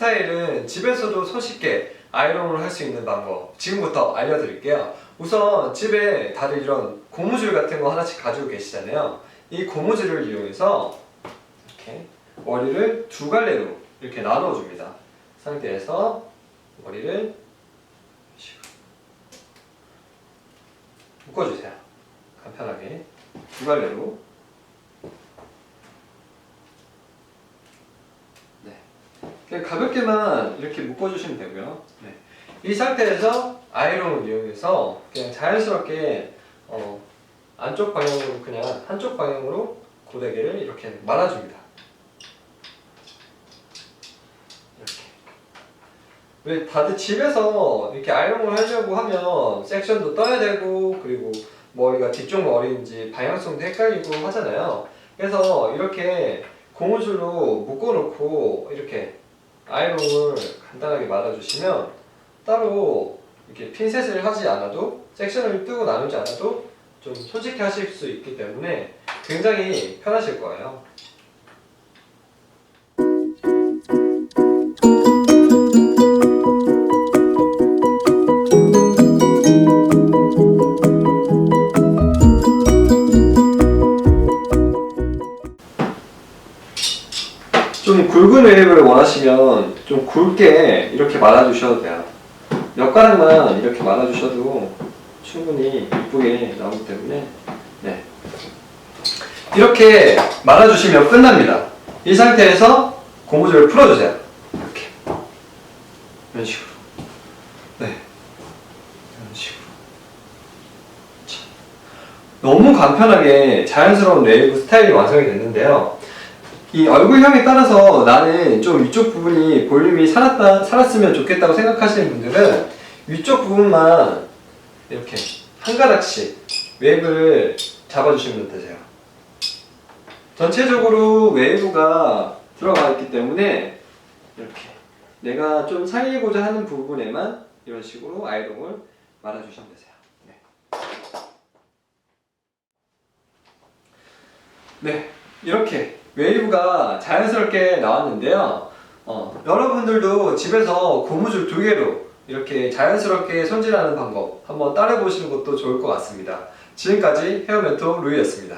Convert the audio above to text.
스타일은 집에서도 손쉽게 아이롱을 할 수 있는 방법 지금부터 알려드릴게요. 우선 집에 다들 이런 고무줄 같은 거 하나씩 가지고 계시잖아요. 이 고무줄을 이용해서 이렇게 머리를 두 갈래로 이렇게 나누어 줍니다. 상태에서 머리를 묶어주세요. 간편하게 두 갈래로 그냥 가볍게만 이렇게 묶어주시면 되고요. 네. 이 상태에서 아이롱을 이용해서 그냥 자연스럽게 어, 안쪽 방향으로 그냥 한쪽 방향으로 고데기를 이렇게 말아줍니다. 왜 다들 집에서 이렇게 아이롱을 하려고 하면 섹션도 떠야 되고 그리고 머리가 뒤쪽 머리인지 방향성도 헷갈리고 하잖아요. 그래서 이렇게 고무줄로 묶어놓고 이렇게 아이롱을 간단하게 말아주시면 따로 이렇게 핀셋을 하지 않아도 섹션을 뜨고 나누지 않아도 좀 솔직히 하실 수 있기 때문에 굉장히 편하실 거예요. 좀 굵은 웨이브를 원하시면 좀 굵게 이렇게 말아주셔도 돼요. 몇 가닥만 이렇게 말아주셔도 충분히 이쁘게 나오기 때문에 네. 이렇게 말아주시면 끝납니다. 이 상태에서 고무줄을 풀어주세요. 이렇게 이런 식으로 네 이런 식으로 자. 너무 간편하게 자연스러운 웨이브 스타일이 완성이 됐는데요. 이 얼굴형에 따라서 나는 좀 위쪽 부분이 볼륨이 살았다, 살았으면 좋겠다고 생각하시는 분들은 위쪽 부분만 이렇게 한 가닥씩 웨이브를 잡아주시면 되세요. 전체적으로 웨이브가 들어가 있기 때문에 이렇게 내가 좀 살리고자 하는 부분에만 이런 식으로 아이롱을 말아주시면 되세요. 네. 네, 이렇게 웨이브가 자연스럽게 나왔는데요. 어, 여러분들도 집에서 고무줄 두 개로 이렇게 자연스럽게 손질하는 방법 한번 따라해 보시는 것도 좋을 것 같습니다. 지금까지 헤어멘토 루이였습니다.